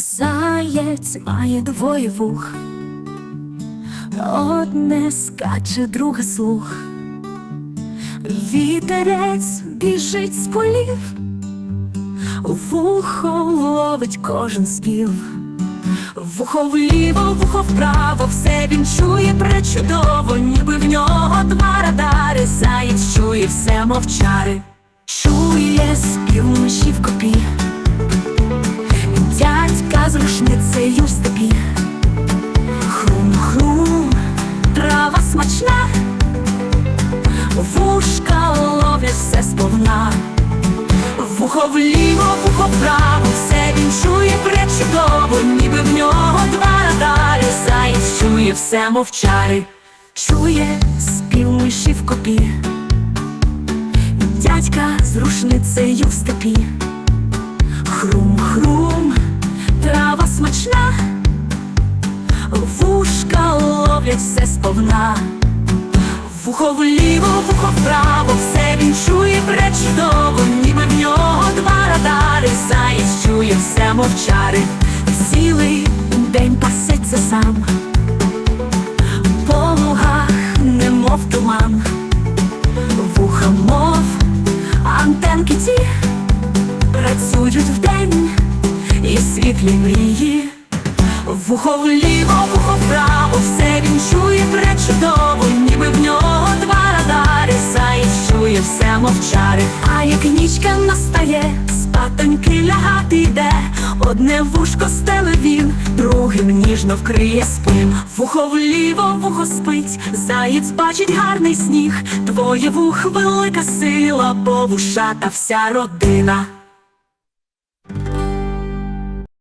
Заєць має двоє вух, одне скаче, друге слух. Вітерець біжить з полів, вухо ловить кожен спів. Вухо вліво, вухо вправо, все він чує пречудово, ніби в нього два радари, заєць чує все мовчари, чує рушницею в степі. Хрум-хрум, трава смачна, вушка ловлять все сповна. Вухо вліво, вухо вправо, все він чує пречудово, ніби в нього два радари, заєць чує все мовчари, чує спів миші в копі, дядька з рушницею в степі. Хрум-хрум, ловлять все сповна. Вухо вліво, вухо вправо, все він чує пречудово, ніби в нього два радари, заєць чує все мовчари, цілий день пасеться сам, по лугах, немов туман, вуха мов, антенки ті працюють вдень і світлі мрії. Вухо вліво, вухо вправо, настає, спатоньки лягати йде, одне вушко стеле він, другим ніжно вкриє спин. Вухо вліво, вухо спить, заєць бачить гарний сніг, твоє вух велика сила, бо вушата вся родина.